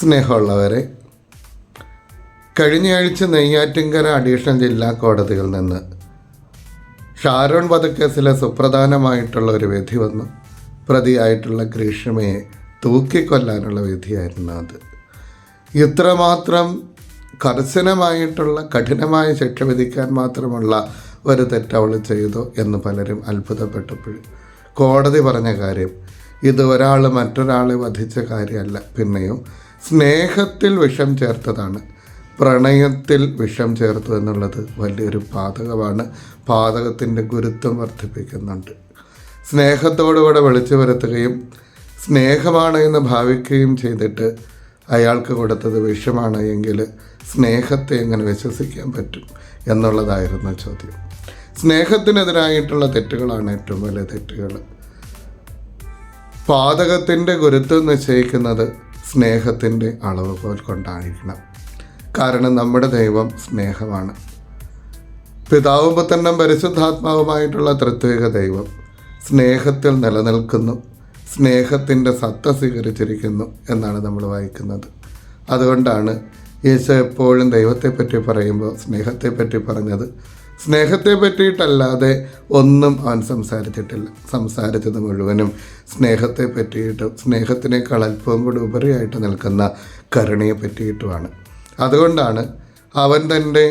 സ്നേഹമുള്ളവരെ കഴിഞ്ഞയാഴ്ച നെയ്യാറ്റിൻകര അഡീഷണൽ ജില്ലാ കോടതിയിൽ നിന്ന് ഷാരോൺ വധക്കേസിലെ സുപ്രധാനമായിട്ടുള്ള ഒരു വിധി വന്നു. പ്രതിയായിട്ടുള്ള ഗ്രീഷ്മയെ തൂക്കിക്കൊല്ലാനുള്ള വിധിയായിരുന്നു അത്. ഇത്രമാത്രം കർശനമായിട്ടുള്ള കഠിനമായ ശിക്ഷ വിധിക്കാൻ മാത്രമുള്ള ഒരു തെറ്റവൾ ചെയ്തു എന്ന് പലരും അത്ഭുതപ്പെട്ടപ്പോഴും കോടതി പറഞ്ഞ കാര്യം ഇത് ഒരാൾ മറ്റൊരാളെ വധിച്ച കാര്യമല്ല. പിന്നെയും സ്നേഹത്തിൽ വിഷം ചേർത്തതാണ്. പ്രണയത്തിൽ വിഷം ചേർത്തു എന്നുള്ളത് വലിയൊരു പാതകമാണ്. പാതകത്തിന്റെ ഗുരുത്വം വർദ്ധിപ്പിക്കുന്നുണ്ട്. സ്നേഹത്തോടുകൂടെ വിളിച്ചു വരുത്തുകയും സ്നേഹമാണ് എന്ന് ഭാവിക്കുകയും ചെയ്തിട്ട് അയാൾക്ക് കൊടുത്തത് വിഷമാണ് എങ്കിൽ സ്നേഹത്തെ എങ്ങനെ വിശ്വസിക്കാൻ പറ്റും എന്നുള്ളതായിരുന്നു ചോദ്യം. സ്നേഹത്തിനെതിരായിട്ടുള്ള തെറ്റുകളാണ് ഏറ്റവും വലിയ തെറ്റുകൾ. പാതകത്തിന്റെ ഗുരുത്വം നിശ്ചയിക്കുന്നത് സ്നേഹത്തിന്റെ അളവ് പോൽ കൊണ്ടായിരിക്കണം. കാരണം നമ്മുടെ ദൈവം സ്നേഹമാണ്. പിതാവും പുത്രനും പരിശുദ്ധാത്മാവുമായിട്ടുള്ള തൃത്വിക ദൈവം സ്നേഹത്തിൽ നിലനിൽക്കുന്നു. സ്നേഹത്തിന്റെ സത്ത സ്വീകരിച്ചിരിക്കുന്നു എന്നാണ് നമ്മൾ വായിക്കുന്നത്. അതുകൊണ്ടാണ് യേശു എപ്പോഴും ദൈവത്തെപ്പറ്റി പറയുമ്പോൾ സ്നേഹത്തെപ്പറ്റി പറഞ്ഞത്. സ്നേഹത്തെ പറ്റിയിട്ടല്ലാതെ ഒന്നും അവൻ സംസാരിച്ചിട്ടില്ല. സംസാരിച്ചത് മുഴുവനും സ്നേഹത്തെ പറ്റിയിട്ടും സ്നേഹത്തിനേക്കാൾ അല്പവും കൂടി ഉപരിയായിട്ട് നിൽക്കുന്ന കരുണയെ പറ്റിയിട്ടുമാണ് അതുകൊണ്ടാണ് അവൻ തന്റെ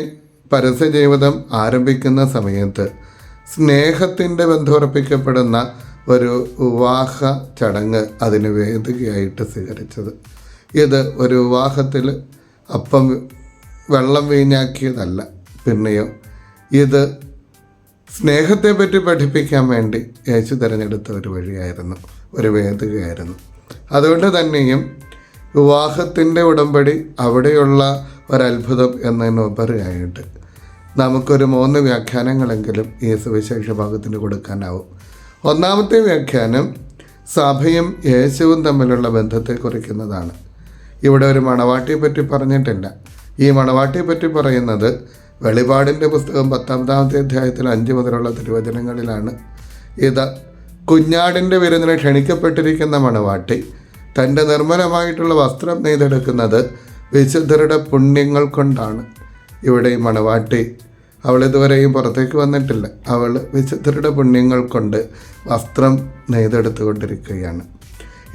പരസ്യ ജീവിതം ആരംഭിക്കുന്ന സമയത്ത് സ്നേഹത്തിന്റെ ബന്ധമുറപ്പിക്കപ്പെടുന്ന ഒരു വിവാഹ ചടങ്ങ് അതിന് വേദികയായിട്ട് സ്വീകരിച്ചത്. ഇത് ഒരു വിവാഹത്തിൽ അപ്പം വെള്ളം വീഞ്ഞാക്കിയതല്ല. പിന്നെയോ ഇത് സ്നേഹത്തെ പറ്റി പഠിപ്പിക്കാൻ വേണ്ടി യേശു തിരഞ്ഞെടുത്ത ഒരു വഴിയായിരുന്നു ഒരു വേദികയായിരുന്നു. അതുകൊണ്ട് തന്നെയും വിവാഹത്തിന്റെ ഉടമ്പടി അവിടെയുള്ള ഒരത്ഭുതം എന്നതിനുപരിയായിട്ട് നമുക്കൊരു മൂന്ന് വ്യാഖ്യാനങ്ങളെങ്കിലും ഈ സുവിശേഷ ഭാഗത്തിന് കൊടുക്കാനാവും. ഒന്നാമത്തെ വ്യാഖ്യാനം സഭയും യേശുവും തമ്മിലുള്ള ബന്ധത്തെ കുറിക്കുന്നതാണ്. ഇവിടെ ഒരു മണവാട്ടിയെ പറ്റി പറഞ്ഞിട്ടില്ല. ഈ മണവാട്ടിയെ പറ്റി പറയുന്നത് വെളിപാടിന്റെ പുസ്തകം പത്താമതാമത്തെ അധ്യായത്തിൽ അഞ്ച് മുതലുള്ള തിരുവചനങ്ങളിലാണ്. ഇത് കുഞ്ഞാടിന്റെ വിരുന്നിന് ക്ഷണിക്കപ്പെട്ടിരിക്കുന്ന മണവാട്ടി തന്റെ നിർമ്മലമായിട്ടുള്ള വസ്ത്രം നെയ്തെടുക്കുന്നത് വിശുദ്ധരുടെ പുണ്യങ്ങൾ കൊണ്ടാണ്. ഇവിടെ മണവാട്ടി അവൾ ഇതുവരെയും പുറത്തേക്ക് വന്നിട്ടില്ല. അവൾ വിശുദ്ധരുടെ പുണ്യങ്ങൾ കൊണ്ട് വസ്ത്രം നെയ്തെടുത്തുകൊണ്ടിരിക്കുകയാണ്.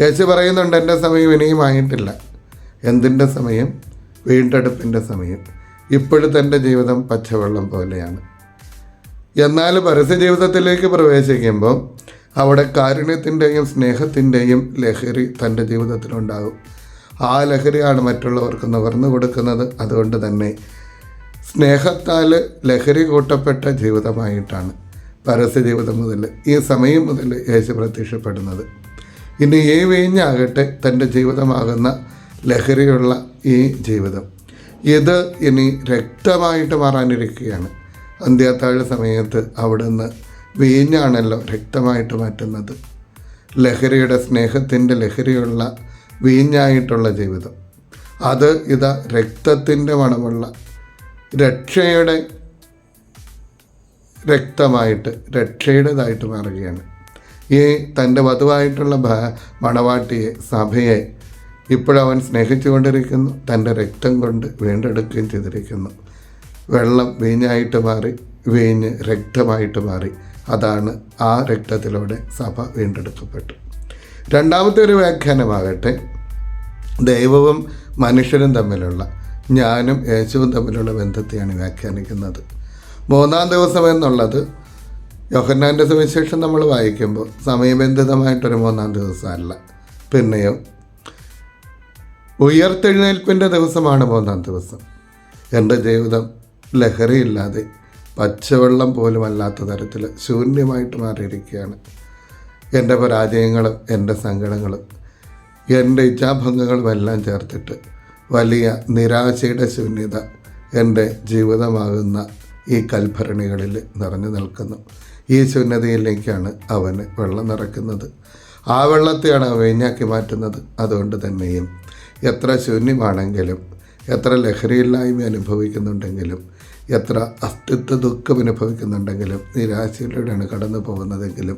യേശു പറയുന്നുണ്ട് എന്റെ സമയം ഇനിയും ആയിട്ടില്ല. എന്തിന്റെ സമയം? വീണ്ടെടുപ്പിന്റെ സമയം. ഇപ്പോഴത്തെ എന്റെ ജീവിതം പച്ചവെള്ളം പോലെയാണ്. എന്നാൽ പരസ്യ ജീവിതത്തിലേക്ക് പ്രവേശിക്കുമ്പോൾ അവിടെ കാരുണ്യത്തിന്റെയും സ്നേഹത്തിന്റെയും ലഹരി തന്റെ ജീവിതത്തിലുണ്ടാകും. ആ ലഹരിയാണ് മറ്റുള്ളവർക്ക് നുകർന്നു കൊടുക്കുന്നത്. അതുകൊണ്ട് തന്നെ സ്നേഹത്താൽ ലഹരി കൂട്ടപ്പെട്ട ജീവിതമായിട്ടാണ് പരസ്യ ജീവിതം മുതൽ ഈ സമയം മുതൽ യേശു പ്രത്യക്ഷപ്പെടുന്നത്. ഇനി ഏ വീഞ്ഞാകട്ടെ തന്റെ ജീവിതമാകുന്ന ലഹരിയുള്ള ഈ ജീവിതം. ഇത് ഇനി രക്തമായിട്ട് മാറാനിരിക്കുകയാണ്. അന്ത്യത്താഴ സമയത്ത് അവിടുന്ന് വീഞ്ഞാണല്ലോ രക്തമായിട്ട് മാറ്റുന്നത്. ലഹരിയുടെ സ്നേഹത്തിന്റെ ലഹരിയുള്ള വീഞ്ഞായിട്ടുള്ള ജീവിതം. അത് ഇതാ രക്തത്തിന്റെ മണമുള്ള രക്ഷയുടെ രക്തമായിട്ട് രക്ഷയുടേതായിട്ട് മാറുകയാണ്. ഈ തന്റെ വധുവായിട്ടുള്ള മണവാട്ടിയെ സഭയെ ഇപ്പോഴവൻ സ്നേഹിച്ചുകൊണ്ടിരിക്കുന്നു തന്റെ രക്തം കൊണ്ട് വീണ്ടെടുക്കുകയും ചെയ്തിരിക്കുന്നു. വെള്ളം വീഞ്ഞായിട്ട് മാറി വീഞ്ഞ് രക്തമായിട്ട് മാറി. അതാണ് ആ രക്തത്തിലൂടെ സഭ വീണ്ടെടുക്കപ്പെട്ടു. രണ്ടാമത്തെ ഒരു വ്യാഖ്യാനമാകട്ടെ ദൈവവും മനുഷ്യരും തമ്മിലുള്ള ഞാനും യേശുവും തമ്മിലുള്ള ബന്ധത്തെയാണ് വ്യാഖ്യാനിക്കുന്നത്. മൂന്നാം ദിവസം എന്നുള്ളത് യോഹന്നാന്റെ സുവിശേഷം നമ്മൾ വായിക്കുമ്പോൾ സമയബന്ധിതമായിട്ടൊരു മൂന്നാം ദിവസമല്ല. പിന്നെയോ ഉയർത്തെഴുന്നേൽപ്പിന്റെ ദിവസമാണ് മൂന്നാം ദിവസം. എന്റെ ജീവിതം ലഹരിയില്ലാതെ പച്ചവെള്ളം പോലും അല്ലാത്ത തരത്തിൽ ശൂന്യമായിട്ട് മാറിയിരിക്കുകയാണ്. എന്റെ പരാജയങ്ങളും എന്റെ സങ്കടങ്ങളും എന്റെ ഇച്ഛാഭംഗങ്ങളും എല്ലാം ചേർത്തിട്ട് വലിയ നിരാശയുടെ ശൂന്യത എന്റെ ജീവിതമാകുന്ന ഈ കൽഭരണികളിൽ നിറഞ്ഞു നിൽക്കുന്നു. ഈ ശൂന്യതയിലേക്കാണ് അവന് വെള്ളം നിറയ്ക്കുന്നത്. ആ വെള്ളത്തെയാണ് വീഞ്ഞാക്കി മാറ്റുന്നത്. അതുകൊണ്ട് തന്നെയും എത്ര ശൂന്യമാണെങ്കിലും എത്ര ലഹരിയില്ലായ്മ അനുഭവിക്കുന്നുണ്ടെങ്കിലും എത്ര അസ്തിത്വ ദുഃഖം അനുഭവിക്കുന്നുണ്ടെങ്കിലും നിരാശയിലൂടെയാണ് കടന്നു പോകുന്നതെങ്കിലും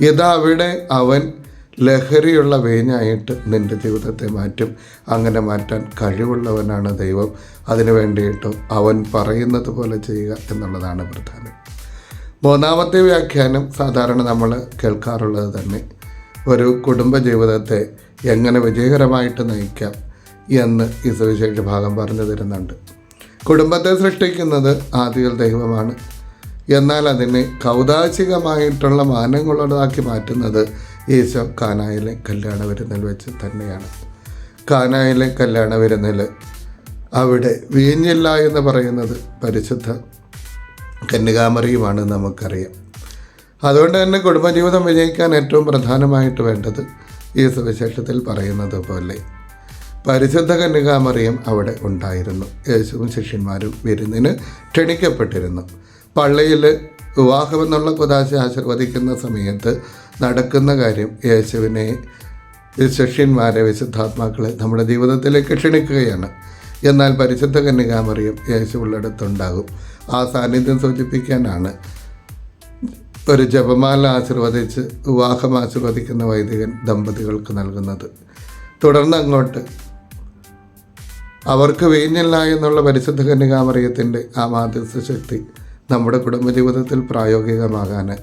ഇതവിടെ അവൻ ലഹരിയുള്ള വേനായിട്ട് നിന്റെ ജീവിതത്തെ മാറ്റും. അങ്ങനെ മാറ്റാൻ കഴിവുള്ളവനാണ് ദൈവം. അതിനു വേണ്ടിയിട്ട് അവൻ പറയുന്നത് പോലെ ചെയ്യുക എന്നുള്ളതാണ് പ്രധാനം. മൂന്നാമത്തെ വ്യാഖ്യാനം സാധാരണ നമ്മൾ കേൾക്കാറുള്ളത് തന്നെ ഒരു കുടുംബ ജീവിതത്തെ എങ്ങനെ വിജയകരമായിട്ട് നയിക്കാം എന്ന് ഈ സുവിശേഷ ഭാഗം പറഞ്ഞു തരുന്നുണ്ട്. കുടുംബത്തെ സൃഷ്ടിക്കുന്നത് ആദ്യ ദൈവമാണ്. എന്നാൽ അതിനെ കൗതാശികമായിട്ടുള്ള മാനങ്ങളുള്ളതാക്കി മാറ്റുന്നത് ഈശോ കാനായിലെ കല്യാണ വിരുന്നിൽ വെച്ച് തന്നെയാണ്. കാനായിലെ കല്യാണ വിരുന്നിൽ അവിടെ വീഞ്ഞില്ല എന്ന് പറയുന്നത് പരിശുദ്ധ കന്യകാമറിയുമാണ് നമുക്കറിയാം. അതുകൊണ്ട് തന്നെ കുടുംബജീവിതം വിജയിക്കാൻ ഏറ്റവും പ്രധാനമായിട്ട് വേണ്ടത് ഈ സുവിശേഷത്തിൽ പറയുന്നത് പോലെ പരിശുദ്ധ കന്യകാമറിയം അവിടെ ഉണ്ടായിരുന്നു. യേശുവും ശിഷ്യന്മാരും വിരുന്നിന് ക്ഷണിക്കപ്പെട്ടിരുന്നു. പള്ളിയിൽ വിവാഹമെന്നുള്ള കുതാശ ആശീർവദിക്കുന്ന സമയത്ത് നടക്കുന്ന കാര്യം യേശുവിനെ ശിഷ്യന്മാരെ വിശുദ്ധാത്മാക്കളെ നമ്മുടെ ജീവിതത്തിലേക്ക് ക്ഷണിക്കുകയാണ്. എന്നാൽ പരിശുദ്ധ കന്യകാമറിയും യേശു ഉള്ളിടത്തുണ്ടാകും. ആ സാന്നിധ്യം സൂചിപ്പിക്കാനാണ് ഒരു ജപമാല ആശീർവദിച്ച് വിവാഹം ആശീർവദിക്കുന്ന വൈദികൻ ദമ്പതികൾക്ക് നൽകുന്നത്. തുടർന്ന് അങ്ങോട്ട് അവർക്ക് വീഞ്ഞില്ല എന്നുള്ള പരിശുദ്ധ കന്യകാമറിയത്തിന്റെ ആ മാധ്യസ്ഥ ശക്തി നമ്മുടെ കുടുംബജീവിതത്തിൽ പ്രായോഗികമാകാൻ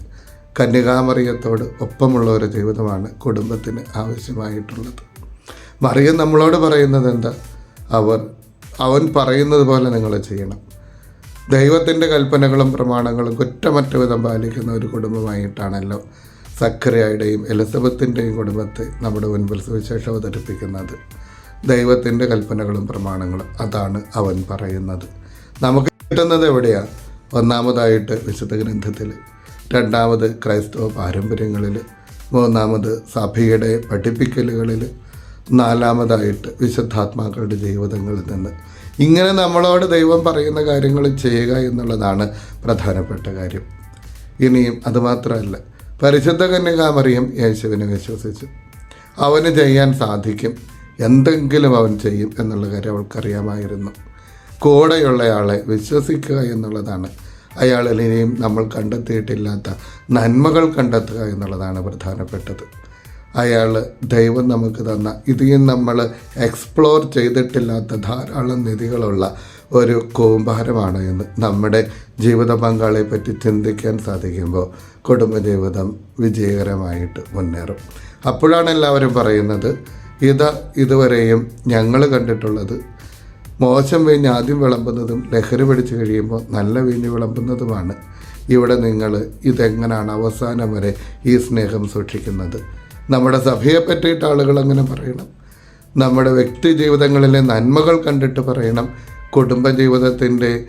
കന്യകാമറിയത്തോട് ഒപ്പമുള്ള ഒരു ജീവിതമാണ് കുടുംബത്തിന് ആവശ്യമായിട്ടുള്ളത്. മറിയം നമ്മളോട് പറയുന്നത് എന്താ അവർ അവൻ പറയുന്നത് പോലെ നിങ്ങൾ ചെയ്യണം. ദൈവത്തിന്റെ കൽപ്പനകളും പ്രമാണങ്ങളും കുറ്റമറ്റ വിധം പാലിക്കുന്ന ഒരു കുടുംബമായിട്ടാണല്ലോ സക്കരയുടെയും എലിസബത്തിന്റെയും കുടുംബത്തെ നമ്മുടെ മുൻപിൽ സുവിശേഷം അവതരിപ്പിക്കുന്നത്. ദൈവത്തിന്റെ കൽപ്പനകളും പ്രമാണങ്ങളും അതാണ് അവൻ പറയുന്നത്. നമുക്ക് കിട്ടുന്നത് എവിടെയാണ് ഒന്നാമതായിട്ട് വിശുദ്ധ ഗ്രന്ഥത്തിൽ രണ്ടാമത് ക്രൈസ്തവ പാരമ്പര്യങ്ങളിൽ മൂന്നാമത് സഭയുടെ പഠിപ്പിക്കലുകളിൽ നാലാമതായിട്ട് വിശുദ്ധാത്മാക്കളുടെ ജീവിതങ്ങളിൽ നിന്ന്. ഇങ്ങനെ നമ്മളോട് ദൈവം പറയുന്ന കാര്യങ്ങൾ ചെയ്യുക എന്നുള്ളതാണ് പ്രധാനപ്പെട്ട കാര്യം. ഇനിയും അതുമാത്രമല്ല പരിശുദ്ധ കന്യകാമറിയം യേശുവിനെ വിശ്വസിച്ചു. അവന് ചെയ്യാൻ സാധിക്കും എന്തെങ്കിലും അവൻ ചെയ്യും എന്നുള്ള കാര്യം അവൾക്കറിയാമായിരുന്നു. കൂടെയുള്ളയാളെ വിശ്വസിക്കുക എന്നുള്ളതാണ് അയാളിൽ ഇനിയും നമ്മൾ കണ്ടെത്തിയിട്ടില്ലാത്ത നന്മകൾ കണ്ടെത്തുക എന്നുള്ളതാണ് പ്രധാനപ്പെട്ടത്. അയാൾ ദൈവം നമുക്ക് തന്ന ഇதைയും നമ്മൾ എക്സ്പ്ലോർ ചെയ്തിട്ടില്ലാത്ത ധാരാളം നിധികളുള്ള ഒരു കൂമ്പാരമാണ് എന്ന് നമ്മുടെ ജീവിത പങ്കാളിയെ പറ്റി ചിന്തിക്കാൻ സാധിക്കുമ്പോൾ കുടുംബജീവിതം വിജയകരമായിട്ട് മുന്നേറും. അപ്പോഴാണ് എല്ലാവരും പറയുന്നത് ഇത് ഇതുവരെയും ഞങ്ങൾ കണ്ടിട്ടുള്ളത് മോശം വീഞ്ഞ് ആദ്യം വിളമ്പുന്നതും ലഹരി പിടിച്ചു കഴിയുമ്പോൾ നല്ല വീഞ്ഞ് വിളമ്പുന്നതുമാണ്. ഇവിടെ നിങ്ങൾ ഇതെങ്ങനെയാണ് അവസാനം വരെ ഈ സ്നേഹം സൂക്ഷിക്കുന്നത്? നമ്മുടെ സഭയെ പറ്റിയിട്ട് ആളുകൾ അങ്ങനെ പറയണം. നമ്മുടെ വ്യക്തി ജീവിതങ്ങളിലെ നന്മകൾ കണ്ടിട്ട് പറയണം. കുടുംബജീവിതത്തിന്റെ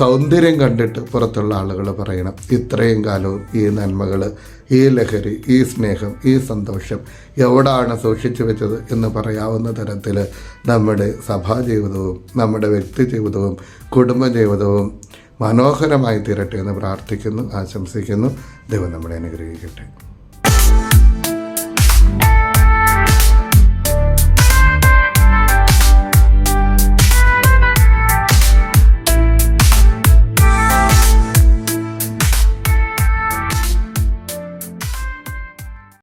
സൗന്ദര്യം കണ്ടിട്ട് പുറത്തുള്ള ആളുകൾ പറയണം ഇത്രയും കാലവും ഈ നന്മകൾ ഈ ലഹരി ഈ സ്നേഹം ഈ സന്തോഷം എവിടാണ് സൂക്ഷിച്ചു വെച്ചത്? എന്ന് പറയാവുന്ന തരത്തിൽ നമ്മുടെ സഭാജീവിതവും നമ്മുടെ വ്യക്തി ജീവിതവും കുടുംബജീവിതവും മനോഹരമായി തീരട്ടെ എന്ന് പ്രാർത്ഥിക്കുന്നു ആശംസിക്കുന്നു. ദൈവം നമ്മളെ അനുഗ്രഹിക്കട്ടെ.